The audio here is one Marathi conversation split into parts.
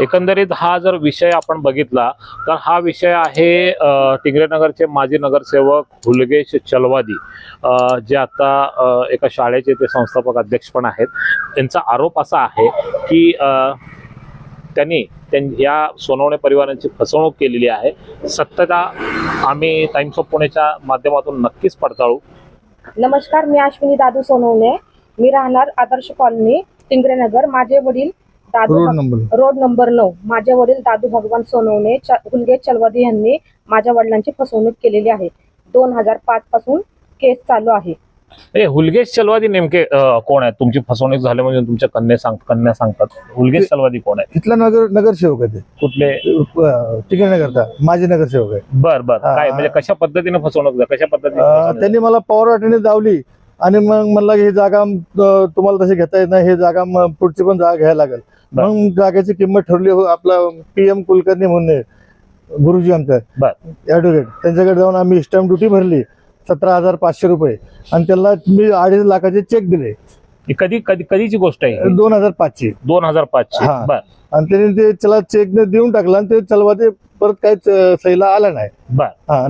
एकंदरीत हा जर विषय आपण बघितला तर हा विषय आहे टिंगरेनगरचे माजी नगरसेवक हुलगेश चलवादी जे आता एका शाळेचे ते संस्थापक अध्यक्ष पण आहेत. त्यांचा आरोप असा आहे की त्यांनी त्यां या सोनवणे परिवारांची फसवणूक केलेली आहे. सत्यता आम्ही टाइम्स ऑफ पुणेच्या माध्यमातून नक्कीच पडताळू. नमस्कार मी अश्विनी दादू सोनवणे. मी राहणार आदर्श कॉलनी टिंगरेनगर. माझे वडील Dadu road number road number नऊ. माझे वडील दादू भगवान सोनवणे च- हुलगे चलवादी यांनी माझ्या वडिलांची फसवणूक केलेली आहे. दोन हजार पाच पासून केस चालू आहे. ए हुलगेश चलवादी नेमके अ, कोण आहेत? तुमची फसवणूक झाली म्हणजे तुमच्या कन्या सांग कन्या सांगतात. हुलगेश चलवादी कोण आहे इथला नगर नगरसेवक आहे कुठले? ते टिकणे करता माझे नगरसेवक आहे. बर बर. हा. काय म्हणजे कशा पद्धतीने फसवणूक झाली? कशा पद्धतीने अं, फसवणूक त्यांनी मला पॉवर वाटेने दावली आणि मग म्हणला की ही जागा अं, तुम्हाला तशी घेता येत नाही हे जागा पुढची पण जागा घ्यायला लागेल. मग जागेची किंमत ठरली हो- आपला पी एम कुलकर्णी म्हणून आहे, गुरुजी आमचा. ऍडव्होकेट त्यांच्याकडे जाऊन आम्ही स्टॅम्प ड्युटी भरली. सतरा हजार पाचशे रुपये. आणि त्याला मी अडीच लाखाचे चेक दिले. कधी कधी कधीची गोष्ट आहे? दोन हजार पाचशे. दोन हजार पाचशे. हा. आणि त्याने ते त्याला चेक देऊन टाकला आणि ते चलवा ते परत काहीच सहीला आला नाही.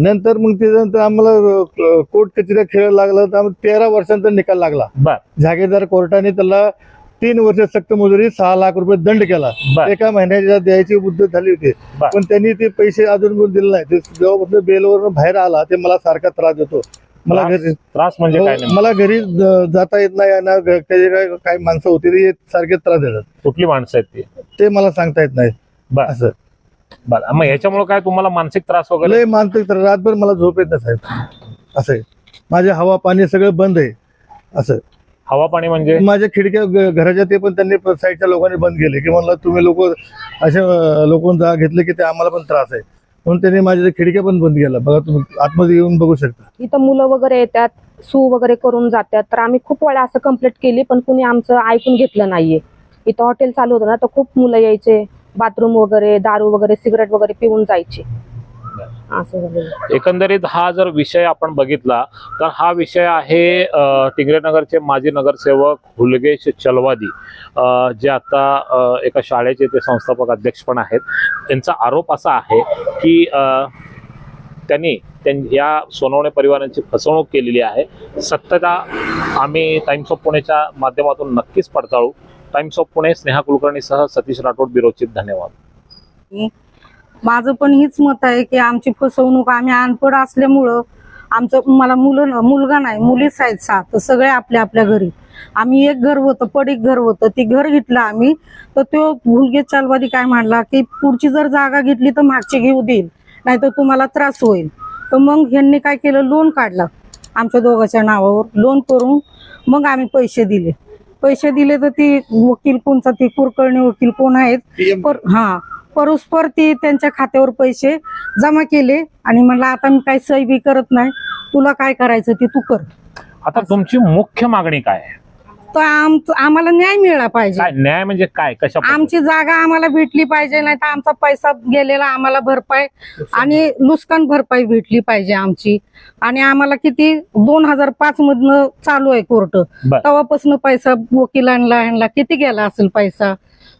नंतर मग त्याच्यानंतर आम्हाला कोर्ट कचऱ्या खेळायला लागला तर तेरा वर्षांचा निकाल लागला. बर. जागीरदार कोर्टाने त्याला तीन वर्ष सक्त मजुरी सहा लाख रुपये दंड केला. बर. एका महिन्याच्या द्यायची मुदत झाली होती बर. पण त्यांनी ते पैसे अजून पण दिले नाही ते जेव्हापासून बेलवर बाहेर आला ते मला सारखा त्रास देतो. मला त्रास- घरी त्रास म्हणजे हो, नेमकं? मला घरी ज- जाता येत नाही आणि घ- त्याचे काय काही माणसं होती ते सारखे त्रास देतात. कुठली माणसं आहेत ती? ते मला सांगता येत नाही. बर. असं. बर. मग ह्याच्यामुळे काय तुम्हाला मानसिक त्रास वगैरे? लय मानसिक त्रास. रातभर मला झोप येत नाही साहेब. असं आहे. माझे हवा पाणी सगळं बंद आहे. असं. हवा पाणी म्हणजे? माझ्या खिडक्या घराच्या ते पण त्यांनी प- साईडच्या लोकांनी बंद केले की म्हणलं तुम्ही लोक असे लोक जा घेतले की ते आम्हाला पण त्रास आहे. म्हणून त्यांनी माझ्या त्या खिडक्या पण बंद केल्या. बघा तुम्ही आतमध्ये येऊन बघू शकता. इथं मुलं वगैरे येतात सू वगैरे करून जातात. तर आम्ही खूप वेळा असं कंप्लेंट केली पण कुणी आमचं ऐकून घेतलं नाहीये. इथं हॉटेल चालू होतं ना तर खूप मुलं यायचे. बाथरूम वगैरे दारू वगैरे सिगरेट वगैरे पिऊन जायचे. असं. एकंदरीत हा जर विषय आपण बघितला तर हा विषय आहे टिंगरेनगरचे माजी नगरसेवक हुलगेश चलवादी जे आता एका शाळेचे ते संस्थापक अध्यक्ष पण आहेत. त्यांचा आरोप असा आहे की त्यांनी त्यां या सोनवणे परिवारांची फसवणूक केलेली आहे. सत्यता आम्ही टाइम्स ऑफ पुणेच्या माध्यमातून नक्कीच पडताळू. टाइम्स ऑफ पुणे स्नेहा कुलकर्णीसह सतीश राठोड बिरोचित धन्यवाद. माझं पण हीच मत आहे की आमची फसवणूक आम्ही अनपढ असल्यामुळं आमचं मला मुलं मुलगा नाही मुलीच आहेत सात सगळे आपल्या आपल्या घरी. आम्ही एक घर होतं पडीक घर होतं ती घर घेतलं आम्ही तर तो भुलगे चालवादी काय म्हणला की पुढची जर जागा घेतली तर मागची घेऊ देईल नाही तर तुम्हाला त्रास होईल. तर मग ह्यांनी काय केलं लोन काढलं आमच्या दोघांच्या नावावर लोन करून मग आम्ही पैसे दिले. पैसे दिले तर ती वकील कोणचा ती कुरकर्णी वकील कोण आहेत हा. परस्पर ती त्यांच्या खात्यावर पैसे जमा केले आणि म्हणलं आता मी काही सही बी करत नाही. तुला काय करायचं ते तू कर. आता तुमची मुख्य मागणी काय आहे? तर आमचं आम्हाला न्याय मिळाला पाहिजे. काय न्याय म्हणजे काय? कशा? आमची जागा आम्हाला भेटली पाहिजे नाही तर आमचा पैसा गेलेला आम्हाला भरपाई आणि नुकसान भरपाई भेटली पाहिजे आमची. आणि आम्हाला किती? दोन हजार पाच मधनं चालू आहे कोर्ट. बर. तेव्हापासून पैसा वकिलांना ह्यांना किती गेला असेल पैसा?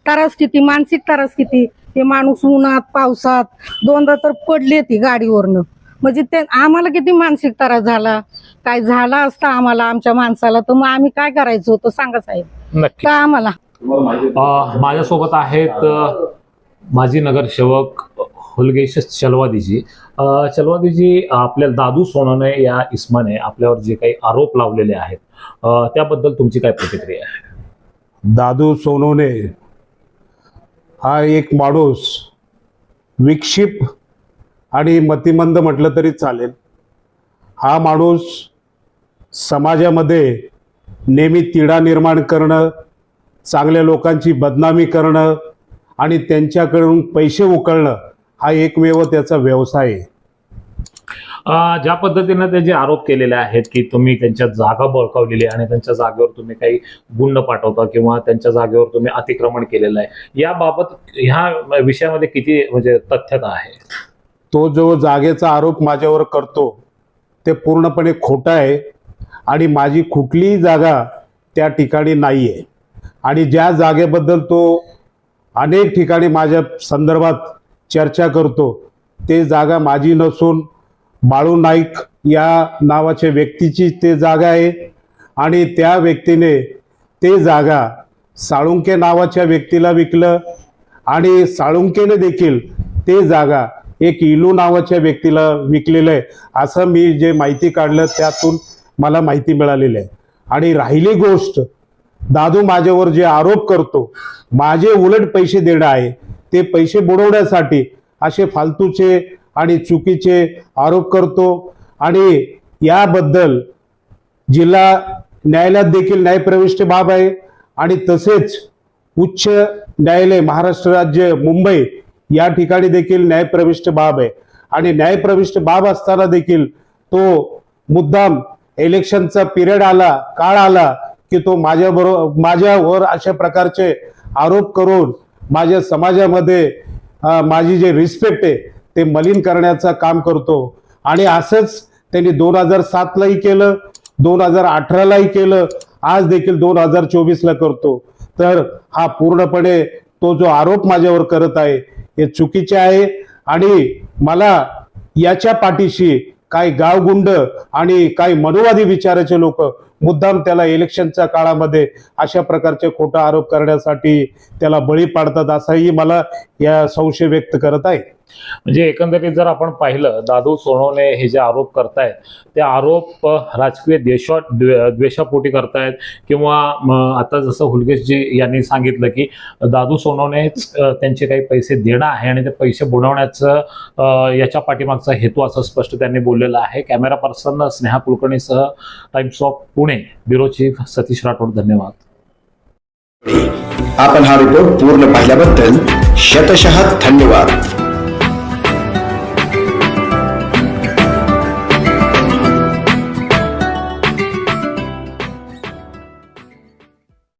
त्रास किती? मानसिक त्रास किती? हे माणूस उन्हात पावसात दोनदा तर पडले ती गाडीवरनं. म्हणजे ते आम्हाला किती मानसिक त्रास झाला? काय झाला असता आम्हाला आमच्या माणसाला? तर मग आम्ही काय करायचं होतं सांगा साहेब. नक्की. का आम्हाला? अ, माझ्यासोबत आहेत अ, माजी नगरसेवक हुलगेश चलवादीजी. अ, चलवादीजी आपल्या दादू सोनवणे या इस्माने आपल्यावर जे काही आरोप लावलेले आहेत अ, त्याबद्दल तुमची काय प्रतिक्रिया आहे? दादू सोनवणे हा एक माणूस विक्षिप आणि मतिमंद म्हटलं तरी चालेल. हा माणूस समाजामध्ये नेहमी तिढा निर्माण करणं चांगल्या लोकांची बदनामी करणं आणि त्यांच्याकडून पैसे उकळणं हा एकमेव त्याचा व्यवसाय आहे. ज्या पद्धतीनं ते जे आरोप केलेले आहेत की तुम्ही त्यांच्या जागा बळकावलेली आहे आणि त्यांच्या जागेवर तुम्ही काही गुंड पाठवता किंवा त्यांच्या जागेवर तुम्ही अतिक्रमण केलेलं आहे याबाबत ह्या विषयामध्ये किती म्हणजे तथ्यता आहे? तो जो जागेचा आरोप माझ्यावर करतो ते पूर्णपणे खोटं आहे आणि माझी कुठलीही जागा त्या ठिकाणी नाही आहे आणि ज्या जागेबद्दल तो अनेक ठिकाणी माझ्या संदर्भात चर्चा करतो ते जागा माझी नसून बाळू नाईक या नावाच्या व्यक्तीची ते जागा आहे. आणि त्या व्यक्तीने ते जागा साळुंके नावाच्या व्यक्तीला विकलं. आणि साळुंकेने देखील ते जागा एक इलू नावाच्या व्यक्तीला विकलेलं आहे. असं मी जे माहिती काढलं त्यातून मला माहिती मिळालेली आहे. आणि राहिली गोष्ट दादू माझ्यावर जे आरोप करतो माझे उलट पैसे देणं आहे ते पैसे बुडवण्यासाठी असे फालतूचे आणि चुकीचे आरोप करतो. आणि याबद्दल जिल्हा न्यायालयात देखील न्यायप्रविष्ट बाब आहे. आणि तसेच उच्च न्यायालय महाराष्ट्र राज्य मुंबई या ठिकाणी देखील न्यायप्रविष्ट बाब आहे. आणि न्यायप्रविष्ट बाब असताना देखील तो मुद्दाम इलेक्शनचा पिरियड आला काळ आला की तो माझ्या बरोबर माझ्यावर अशा प्रकारचे आरोप करून माझ्या समाजामध्ये माझी जे रिस्पेक्ट आहे ते मलिन करण्याचं काम करतो. आणि असंच त्यांनी दोन हजार सातलाही केलं दोन हजार अठरालाही केलं आज देखील दोन हजार चोवीसला करतो. तर हा पूर्णपणे तो जो आरोप माझ्यावर करत आहे हे चुकीचे आहे. आणि मला याच्या पाठीशी काही गावगुंड आणि काही मनोवादी विचाराचे लोक मुद्दाम त्याला इलेक्शनच्या काळामध्ये अशा प्रकारचे खोटा आरोप करण्यासाठी त्याला बळी पाडतात असाही मला या संशय व्यक्त करत आहे. म्हणजे एकंदरीत जर आपण पाहिलं दादू सोनवणे हे जे आरोप करतायत ते आरोप राजकीय द्वेष द्वेषापोटी करतायत किंवा आता जसं हुलगेशजी यांनी सांगितलं की दादू सोनवणेच त्यांचे काही पैसे देणं आहे आणि ते पैसे बुडवण्याचं याच्या पाठीमागचा हेतू असं स्पष्ट त्यांनी बोललेलं आहे. Camera person Sneha कुलकर्णीसह Times of Pune. Pune bureau chief Satish Rathod धन्यवाद। आपण हा रिपोर्ट पूर्ण पाहिल्याबद्दल शतशः धन्यवाद।